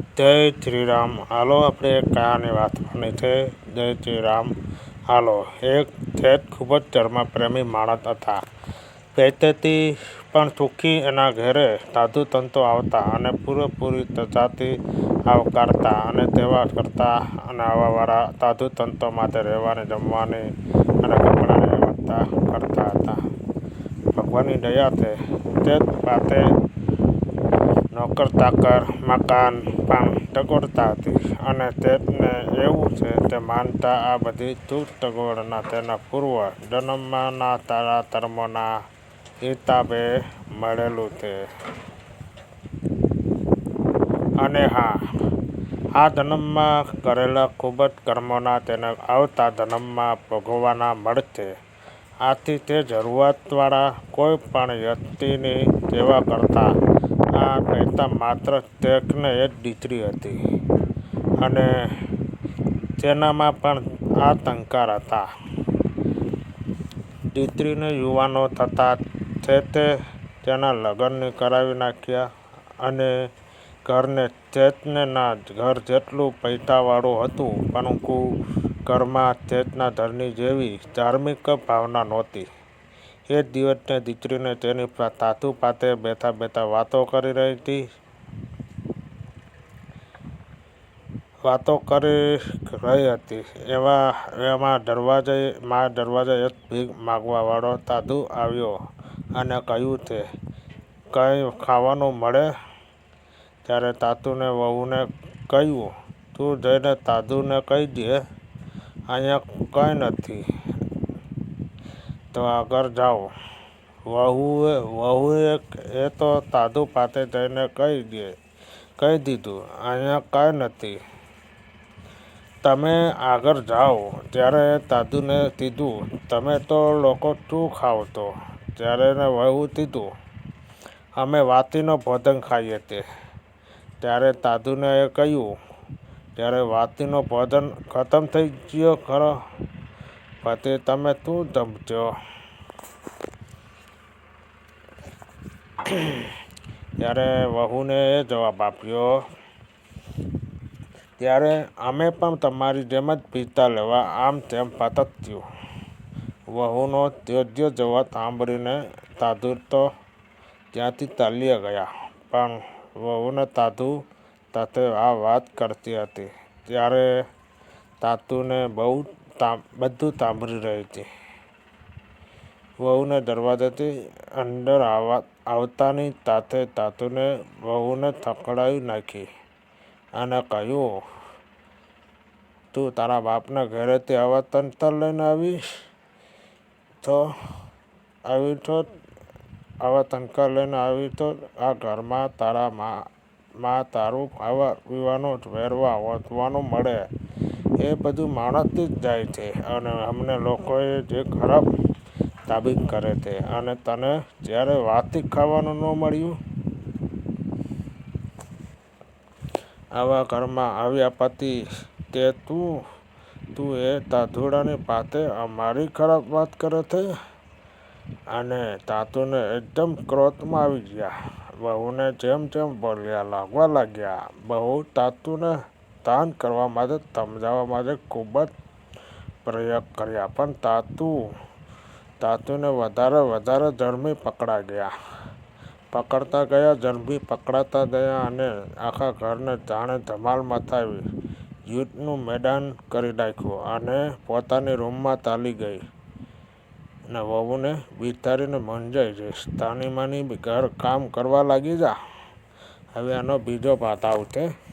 જય શ્રી રામ હાલો, આપણે એક કહાની વાંચવાની છે. જય શ્રી રામ હાલો, એક શેઠ ખૂબ જ ધર્મપ્રેમી માણસ હતા. પહેલેથી પણ સુખી એના ઘરે સાધુ તંતો આવતા અને પૂરેપૂરી સજાથી આવકારતા અને સેવા કરતા અને આવાવાળા સાધુ તંતો માટે રહેવાની, જમવાની અને કપડાની વ્યવસ્થા કરતા હતા. ભગવાનની દયા છે. તે પાસે નોકર કર, મકાન પણ ટગોળતા હતી. અને તેમને એવું છે, તે માનતા આ બધી સુખ ટગોળના તેના પૂર્વ જન્મના તારા ધર્મના હિતાબે મળેલું છે. અને હા, આ જન્મમાં કરેલા ખૂબ જ કર્મોના તેને આવતા જન્મમાં ભોગવવાના મળશે આથી તે જરૂરિયાતવાળા કોઈ પણ વ્યક્તિની સેવા કરતા આ કહેતા માત્ર તેકને એક દીકરી હતી. અને તેનામાં પણ આ તંકાર હતા. દીકરીને યુવાનો થતાં તે તેના લગ્નને કરાવી નાખ્યા અને ઘરને શેઠના ઘર જેટલું પૈસાવાળું હતું, પરંતુ ઘરમાં ચેતના ધરની જેવી ધાર્મિક ભાવના નહોતી. એક જ દિવસને દીકરીને તેની તાતુ પાસે બેઠા બેઠા વાતો કરી રહી હતી. વાતો કરી રહી હતી. એવા, એમાં દરવાજે એક ભીખ માગવાવાળો સાધુ આવ્યો અને કહ્યું તે, કંઈ ખાવાનું મળે? ત્યારે તાતુને વહુને કહ્યું, તું જઈને સાધુને કહી દે. અહીંયા કંઈ નથી. તો આગળ જાઓ. વહુએ વહુએ એ તો સાધુ પાસે જઈને કહી દે, કહી દીધું, અહીંયા કંઈ નથી. તમે આગળ જાઓ. ત્યારે દાદુને કીધું, તમે તો લોકો શું ખાવ તો? ત્યારે વહુ કીધું, અમે વાતીનો ભોજન ખાઈએ તે. ત્યારે સાધુએ કહ્યું, ત્યારે વાતીનો ભોજન ખતમ થઈ ગયો ખરું. પછી તમે શું જમશો ત્યારે વહુને એ જવાબ આપ્યો, ત્યારે અમે પણ તમારી જેમ જ પીતા લેવા, આમ તેમ ભટક્યું વહુનો ત્યજ્ય જવાબ સાંભળીને તાદુર તો ત્યાંથી ચાલ્યા ગયા, પણ વહુને સાધુ સાથે આ વાત કરતી હતી. ત્યારે બધું સાંભળી રહી હતી. વહુને દરવાજાથી અંદર આવતાની તાતે તાતુને વહુને થકડાવી નાખી અને કહ્યું, તું તારા બાપના ઘરેથી આવા તંતર લઈને આવીશ? તો આવી તો, આવા તંકર લઈને આવી તો આ ઘરમાં તારા મા તારું આવા પીવાનું પહેરવા વધવાનું મળે. એ બધું માણસથી જ જાય છે અને અમને લોકોએ જે ખરાબ સાબિત કરે છે. અને તને જ્યારે વાતથી ખાવાનું ન મળ્યું? આવા ઘરમાં આવ્યા પછી તે તું તું એ તાતુડાની પાસે અમારી ખરાબ વાત કરે છે? અને તાતુને એકદમ ક્રોધમાં આવી ગયા. બહુને જેમ જેમ બોલ્યા, લાગવા લાગ્યા. બહુ સાધુને શાંત કરવા માટે, સમજાવવા માટે ખૂબ જ પ્રયોગ કર્યા. પણ તાતુ, તાતુને વધારે વધારે ઝડપી પકડા ગયા. પકડતા ગયા ઝડપી પકડાતા ગયા અને આખા ઘરને જાણે ધમાલ મચાવી યુદ્ધનું મેદાન કરી નાખ્યું અને પોતાની રૂમમાં ચાલી ગઈ અને વહુને બિચારીને જઈશ ગઈ. છાનીમાની ઘર કામ કરવા લાગી જા. હવે આનો બીજો ભાત આવશે.